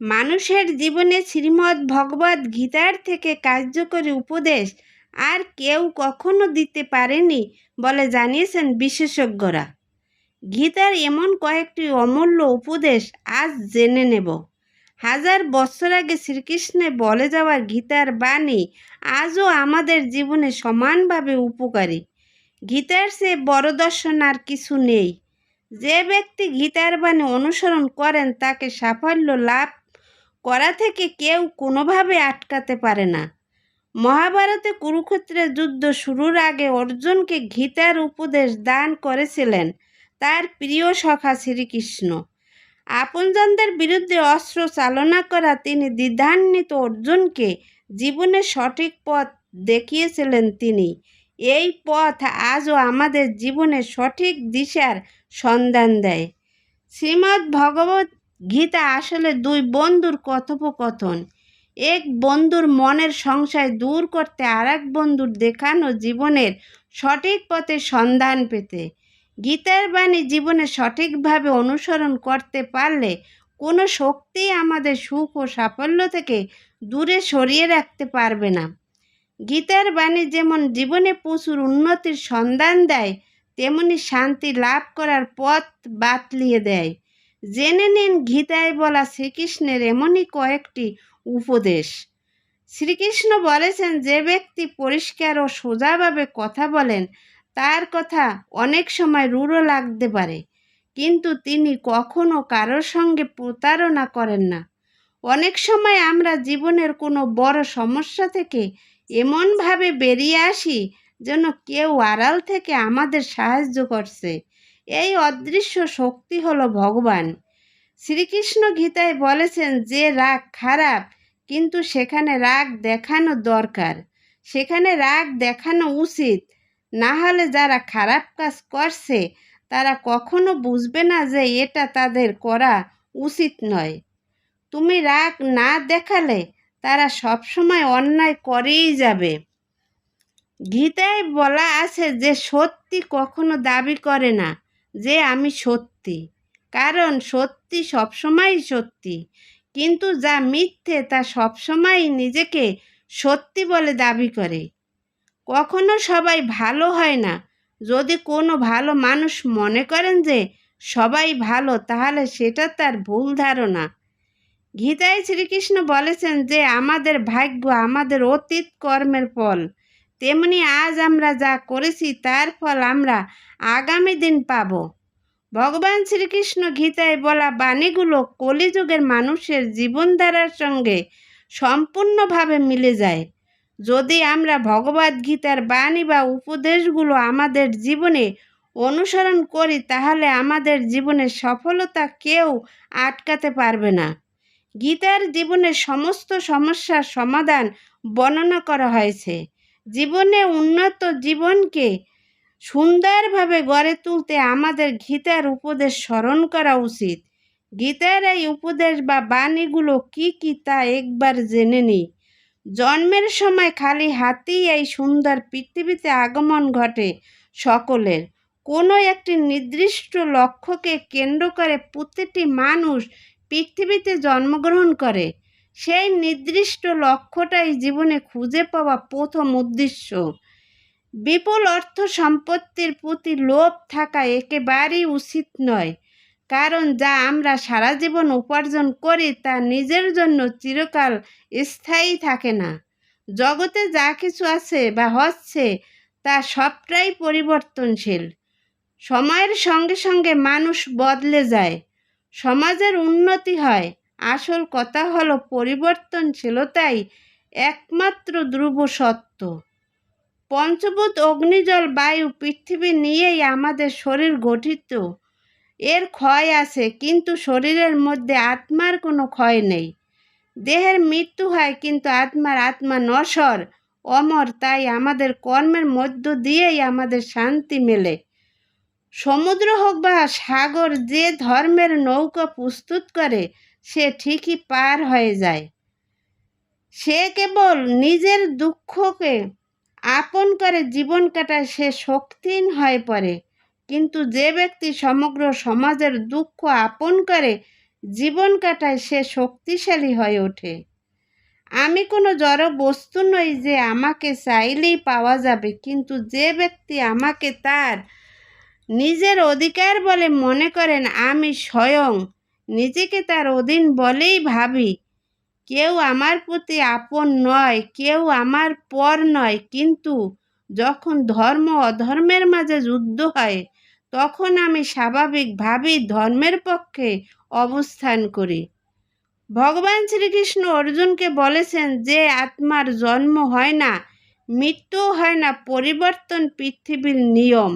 মানুষের জীবনে শ্রীমদ্ ভগবদ্ গীতার থেকে কার্যকরী উপদেশ আর কেউ কখনো দিতে পারেনি বলে জানিয়েছেন বিশেষজ্ঞরা। গীতার এমন কয়েকটি অমূল্য উপদেশ আজ জেনে নেব। হাজার বছর আগে শ্রীকৃষ্ণে বলে যাওয়ার গীতার বাণী আজও আমাদের জীবনে সমানভাবে উপকারী। গীতার সে বড় দর্শন আর কিছু নেই। যে ব্যক্তি গীতার বাণী অনুসরণ করেন তাকে সাফল্য লাভ করা থেকে কেউ কোনোভাবে আটকাতে পারে না। মহাভারতে কুরুক্ষেত্রের যুদ্ধ শুরুর আগে অর্জুনকে গীতার উপদেশ দান করেছিলেন তার প্রিয় সখা শ্রীকৃষ্ণ। আপনজনদের বিরুদ্ধে অস্ত্র চালনা করা তিনি দ্বিধান্বিত অর্জুনকে জীবনের সঠিক পথ দেখিয়েছিলেন তিনি। এই পথ আজও আমাদের জীবনের সঠিক দিশার সন্ধান দেয়। শ্রীমদ্ ভগবত গীতা আসলে দুই বন্ধুর কথোপকথন। এক বন্ধুর মনের সংশয় দূর করতে আর এক বন্ধুর দেখানো জীবনের সঠিক পথে সন্ধান পেতে। গীতার বাণী জীবনে সঠিকভাবে অনুসরণ করতে পারলে কোনো শক্তি আমাদের সুখ ও সাফল্য থেকে দূরে সরিয়ে রাখতে পারবে না। গীতার বাণী যেমন জীবনে প্রচুর উন্নতির সন্ধান দেয়, তেমনি শান্তি লাভ করার পথ বাতলিয়ে দেয়। জেনে নিন গীতায় বলা শ্রীকৃষ্ণের এমনই কয়েকটি উপদেশ। শ্রীকৃষ্ণ বলেছেন, যে ব্যক্তি পরিষ্কার ও সোজাভাবে কথা বলেন, তার কথা অনেক সময় রূঢ় লাগতে পারে। কিন্তু তিনি কখনো কারোর সঙ্গে প্রতারণা করেন না। অনেক সময় আমরা জীবনের কোনো বড় সমস্যা থেকে এমনভাবে বেরিয়ে আসি যেন কেউ আড়াল থেকে আমাদের সাহায্য করছে। এই অদৃশ্য শক্তি হলো ভগবান। শ্রীকৃষ্ণ গীতায় বলেছেন যে রাগ খারাপ, কিন্তু সেখানে রাগ দেখানো দরকার। সেখানে রাগ দেখানো উচিত। না হলে যারা খারাপ কাজ করছে, তারা কখনো বুঝবে না যে এটা তাদের করা উচিত নয়। তুমি রাগ না দেখালে তারা সবসময় অন্যায় করেই যাবে। গীতায় বলা আছে যে সত্যি কখনো দাবি করে না। যে আমি সত্যি। কারণ সত্যি সবসময়ই সত্যি। কিন্তু যা মিথ্যে তা সবসময়ই নিজেকে সত্যি বলে দাবি করে। কখনো সবাই ভালো হয় না। যদি কোনো ভালো মানুষ মনে করেন যে সবাই ভালো, তাহলে সেটা তার ভুল ধারণা। গীতায় শ্রীকৃষ্ণ বলেছেন যে আমাদের ভাগ্য আমাদের অতীত কর্মের ফল। তেমনি আজ আমরা যা করেছি তার ফল আমরা আগামী দিন পাব। ভগবান শ্রীকৃষ্ণ গীতায় বলা বাণীগুলো কলিযুগের মানুষের জীবনধারার সঙ্গে সম্পূর্ণভাবে মিলে যায়। যদি আমরা ভগবদ গীতার বাণী বা উপদেশগুলো আমাদের জীবনে অনুসরণ করি, তাহলে আমাদের জীবনের সফলতা কেউ আটকাতে পারবে না। গীতার জীবনের সমস্ত সমস্যার সমাধান বর্ণনা করা হয়েছে। জীবনে উন্নত জীবনকে সুন্দরভাবে গড়ে তুলতে আমাদের গীতার উপদেশ স্মরণ করা উচিত। গীতার এই উপদেশ বা বাণীগুলো কি কি তা একবার জেনে নিই। জন্মের সময় খালি হাতেই এই সুন্দর পৃথিবীতে আগমন ঘটে সকলের। কোনো একটি নির্দিষ্ট লক্ষ্যকে কেন্দ্র করে প্রতিটি মানুষ পৃথিবীতে জন্মগ্রহণ করে। সেই নির্দিষ্ট লক্ষ্যটাই জীবনে খুঁজে পাওয়া প্রথম উদ্দেশ্য। বিপুল অর্থ সম্পত্তির প্রতি লোভ থাকা একেবারেই উচিত নয়, কারণ যা আমরা সারা জীবন উপার্জন করি তা নিজের জন্য চিরকাল স্থায়ী থাকে না। জগতে যা কিছু আছে বা হচ্ছে, তা সবটাই পরিবর্তনশীল। সময়ের সঙ্গে সঙ্গে মানুষ বদলে যায়, সমাজের উন্নতি হয় আসল কথা হলো পরিবর্তনশীলতাই একমাত্র ধ্রুব সত্য পঞ্চভূত অগ্নিজল বায়ু পৃথিবী নিয়েই আমাদের শরীর গঠিত। এর ক্ষয় আছে, কিন্তু শরীরের মধ্যে আত্মার কোনো ক্ষয় নেই। দেহের মৃত্যু হয়, কিন্তু আত্মার আত্মা নশ্বর, অমর, তাই আমাদের কর্মের মধ্য দিয়েই আমাদের শান্তি মেলে। সমুদ্র হোক বা সাগর, যে ধর্মের নৌকা প্রস্তুত করে সে ঠিকই পার হয়ে যায়। সে কেবল নিজের দুঃখকে আপন করে জীবন কাটায় সে শক্তিহীন হয়ে পড়ে। কিন্তু যে ব্যক্তি সমগ্র সমাজের দুঃখ আপন করে জীবন কাটায় সে শক্তিশালী হয়ে ওঠে। আমি কোনো জড় বস্তু নই যে আমাকে চাইলেই পাওয়া যাবে, কিন্তু যে ব্যক্তি আমাকে তার নিজের অধিকার বলে মনে করেন, আমি স্বয়ং নিজেকে তার অধীন বলেই ভাবি, কেউ আমার প্রতি আপন নয়, কেউ আমার পর নয়, কিন্তু যখন ধর্ম অধর্মের মাঝে যুদ্ধ হয়, তখন আমি স্বাভাবিকভাবেই ধর্মের পক্ষে অবস্থান করি। ভগবান শ্রীকৃষ্ণ অর্জুনকে বলেছেন যে, আত্মার জন্ম হয় না মৃত্যু হয় না, পরিবর্তন পৃথিবীর নিয়ম।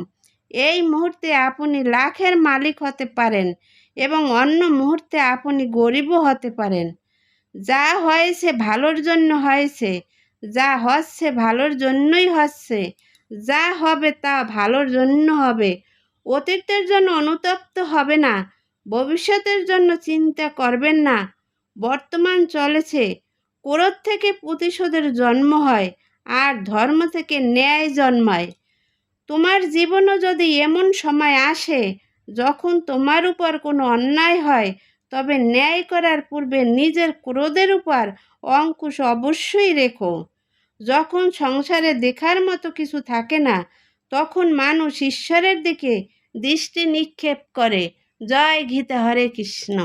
এই মুহূর্তে আপনি লাখের মালিক হতে পারেন। এবং অন্য মুহূর্তে আপনি গরিবও হতে পারেন। যা হয়েছে ভালোর জন্য হয়েছে, যা হচ্ছে ভালোর জন্যই হচ্ছে, যা হবে তা ভালোর জন্য হবে। অতীতের জন্য অনুতপ্ত হবে না, ভবিষ্যতের জন্য চিন্তা করবেন না। বর্তমান চলেছে, ক্রোধ থেকে প্রতিশোধের জন্ম হয়, আর ধর্ম থেকে ন্যায় জন্মায়। তোমার জীবনও যদি এমন সময় আসে যখন তোমার উপর কোনো অন্যায় হয়, তবে ন্যায় করার পূর্বে নিজের ক্রোধের উপর অঙ্কুশ অবশ্যই রেখো। যখন সংসারে দেখার মতো কিছু থাকে না, তখন মানুষ ঈশ্বরের দিকে দৃষ্টি নিক্ষেপ করে। জয় গীতা হরে কৃষ্ণ।